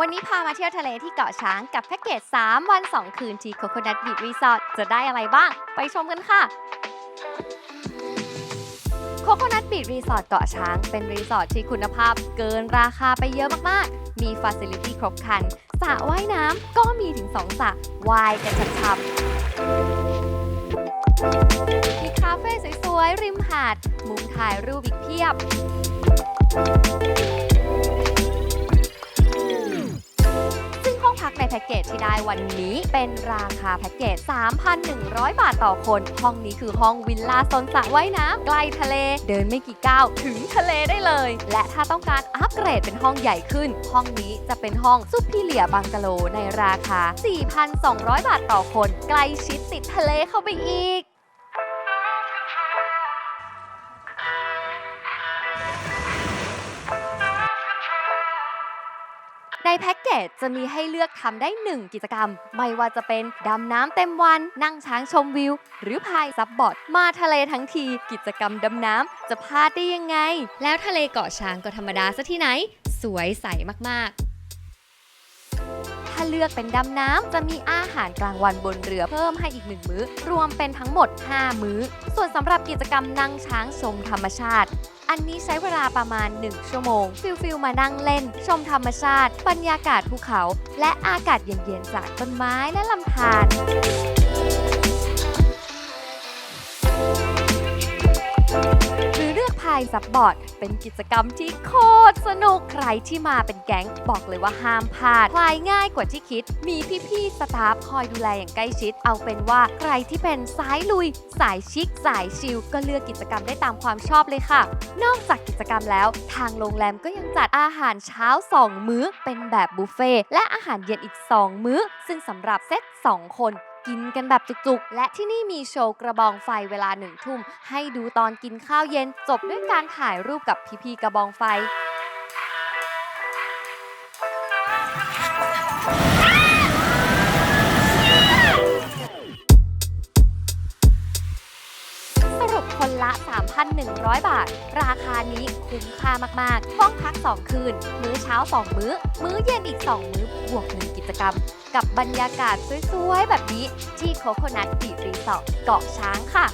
วันนี้พามาเที่ยวทะเลที่เกาะช้างกับแพ็กเกจ 3 วัน 2 คืนที่ Coconut Beach Resort จะได้อะไรบ้าง ไปชมกันค่ะ Coconut Beach Resort เกาะช้าง เป็นรีสอร์ทที่คุณภาพเกินราคาไปเยอะมากๆ มีฟ a ซิลิตี้ครบครันสระว่ายน้ำก็มีถึง2สระว่ายกันช่ำๆมีคาเฟ่สวยๆ ริมหาด มุมถ่ายรูปอีกเพียบ แพ็กเกจที่ได้วันนี้เป็นราคาแพ็กเกจ 3,100 บาทต่อคน ห้องนี้คือห้องวิลล่าโซนสระว่ายน้ำใกล้ทะเล เดินไม่กี่ก้าวถึงทะเลได้เลย และถ้าต้องการอัปเกรดเป็นห้องใหญ่ขึ้น ห้องนี้จะเป็นห้องซุปพีเลียบังกะโลในราคา 4,200 บาทต่อคน ใกล้ชิดติดทะเลเข้าไปอีก แพ็กเกจจะมีให้เลือกทำได้ 1 กิจกรรม ไม่ว่าจะเป็นดำน้ำเต็มวัน นั่งช้างชมวิว หรือพายซับบอร์ด มาทะเลทั้งที กิจกรรมดำน้ำจะพลาดได้ยังไง แล้วทะเลเกาะช้างก็ธรรมดาซะที่ไหน สวยใสมากๆ เลือกเป็นดำน้ำจะมีอาหารกลางวันบนเรือเพิ่มให้อีกหนึ่งมื้อ รวมเป็นทั้งหมด 5 มื้อ ส่วนสำหรับกิจกรรมนั่งช้างชมธรรมชาติอันนี้ใช้เวลาประมาณ 1 ชั่วโมง ฟิลฟิลมานั่งเล่น ชมธรรมชาติ บรรยากาศภูเขา และอากาศเย็นๆจากต้นไม้และลำธารายซับบอร์ด เป็นกิจกรรมที่โคตรสนุกใครที่มาเป็นแก๊งบอกเลยว่าห้ามพลาดคลายง่ายกว่าที่คิด มีพี่ๆสตาฟคอยดูแลอย่างใกล้ชิด เอาเป็นว่าใครที่เป็นสายลุย สายชิคสายชิลก็เลือกกิจกรรมได้ตามความชอบเลยค่ะ นอกจากกิจกรรมแล้ว ทางโรงแรมก็ยังจัดอาหารเช้า 2 มื้อเป็นแบบบุฟเฟ่ต์และอาหารเย็นอีก 2 มื้อ ซึ่งสำหรับเซต2 คน กินกันแบบจุกๆ และที่นี่มีโชว์กระบองไฟเวลาหนึ่งทุ่ม ให้ดูตอนกินข้าวเย็นจบด้วยการถ่ายรูปกับพี่ๆกระบองไฟ สรุปคนละ 3,100 บาท ราคานี้คุ้มค่ามากๆ ห้องพัก 2 คืน มื้อเช้า 2 มื้อ มื้อเย็นอีก 2 มื้อบวก1กิจกรรม กับบรรยากาศสวยๆ แบบนี้ที่โคโคนัทบีรีสอร์ทเกาะช้างค่ะ